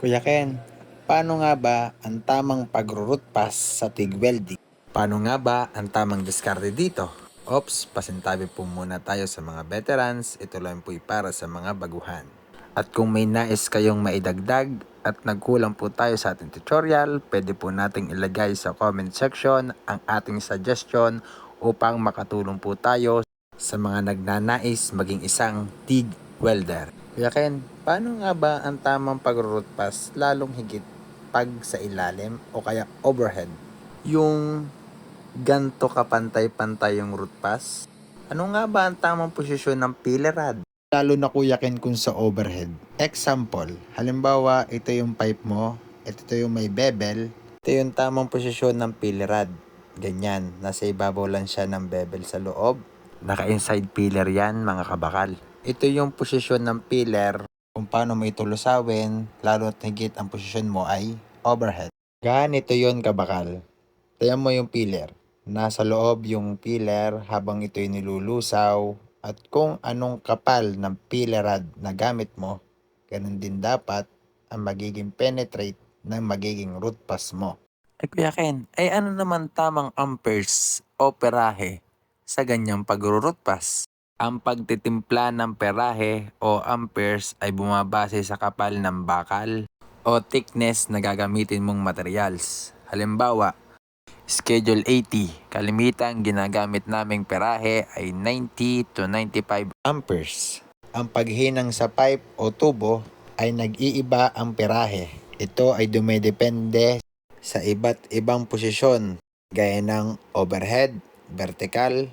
Kuya Ken, paano nga ba ang tamang pagro-root pass sa TIG welding? Paano nga ba ang tamang diskarte dito? Ops, pasintabi po muna tayo sa mga veterans. Ito lang po'y para sa mga baguhan. At kung may nais kayong maidagdag at nagkulang po tayo sa ating tutorial, pwede po nating ilagay sa comment section ang ating suggestion upang makatulong po tayo sa mga nagnanais maging isang TIG welder. Kuya Ken, paano nga ba ang tamang pag-root pass lalong higit pag sa ilalim o kaya overhead? Yung ganto kapantay-pantay yung root pass? Ano nga ba ang tamang posisyon ng pillar rod? Lalo na kuya Ken kung sa overhead. Example, halimbawa ito yung pipe mo, ito yung may bevel, ito yung tamang posisyon ng pillar rod. Ganyan, nasa ibabaw lang siya ng bevel sa loob. Naka-inside pillar yan mga kabakal. Ito yung posisyon ng pillar kung paano mo ito lusawin, lalo at higit ang posisyon mo ay overhead. Ganito yon kabakal. Tayan mo yung pillar. Nasa loob yung pillar habang ito'y nilulusaw at kung anong kapal ng pillar rod na gamit mo, ganun din dapat ang magiging penetrate ng magiging root pass mo. Ay Kuya Ken, ay ano naman tamang amperes o perahe sa ganyang pag-root pass? Ang pagtitimpla ng perahe o amperes ay bumabase sa kapal ng bakal o thickness na gagamitin mong materials. Halimbawa, Schedule 80, kalimitan ginagamit naming perahe ay 90 to 95 amperes. Ang paghinang sa pipe o tubo ay nag-iiba ang perahe. Ito ay dumidepende sa iba't ibang posisyon gaya ng overhead, vertical,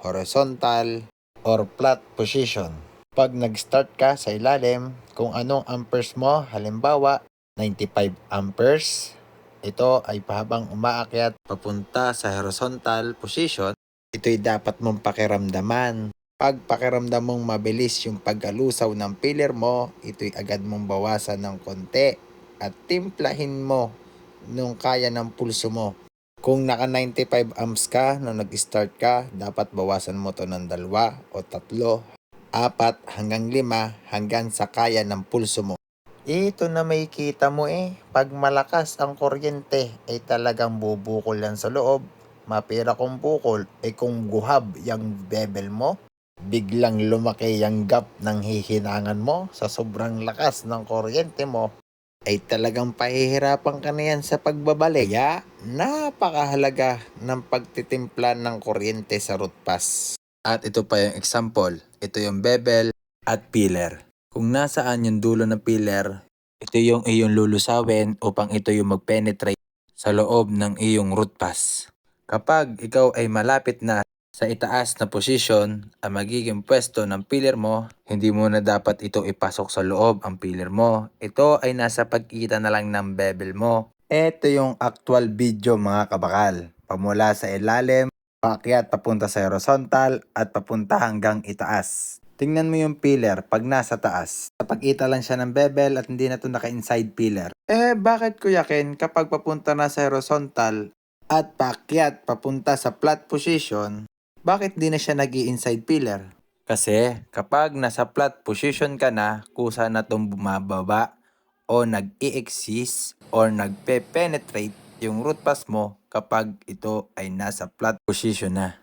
horizontal, or flat position. Pag nag-start ka sa ilalim, kung anong amperes mo, halimbawa 95 amperes, ito ay pahabang umaakyat papunta sa horizontal position, ito'y dapat mong pakiramdaman. Pag pakiramdam mong mabilis yung pagkalusaw ng pillar mo, ito'y agad mong bawasan ng konti at timplahin mo nung kaya ng pulso mo. Kung naka 95 amps ka nung nag-start ka, dapat bawasan mo to ng dalawa o tatlo, apat hanggang lima hanggang sa kaya ng pulso mo. Ito na may kita mo eh. Pag malakas ang kuryente, ay talagang bubukol yan sa loob. Mapira kong bukol, ay kung guhab yung bevel mo, biglang lumaki yung gap ng hihinangan mo sa sobrang lakas ng kuryente mo, ay talagang pahihirapan ka na yan sa pagbabalik. Kaya, napakahalaga ng pagtitimpla ng kuryente sa root pass. At ito pa yung example. Ito yung bevel at pillar. Kung nasaan yung dulo ng pillar, ito yung iyong lulusawin upang ito yung mag-penetrate sa loob ng iyong root pass. Kapag ikaw ay malapit na sa itaas na posisyon ang magiging pwesto ng pillar mo, hindi mo na dapat ito ipasok sa loob ang pillar mo. Ito ay nasa pagkita na lang ng bevel mo. Ito yung actual video mga kabakal. Pamula sa ilalim, paakyat papunta sa horizontal at papunta hanggang itaas. Tingnan mo yung pillar pag nasa taas. Napag-ita lang siya ng bevel at hindi na to naka-inside pillar. Eh, bakit Kuya Ken kapag papunta na sa horizontal at paakyat papunta sa flat position, bakit di na siya nag inside pillar? Kasi kapag nasa flat position ka na, kusa na tong bumababa o nag-i-exist or nagpe-penetrate yung root pass mo kapag ito ay nasa flat position na.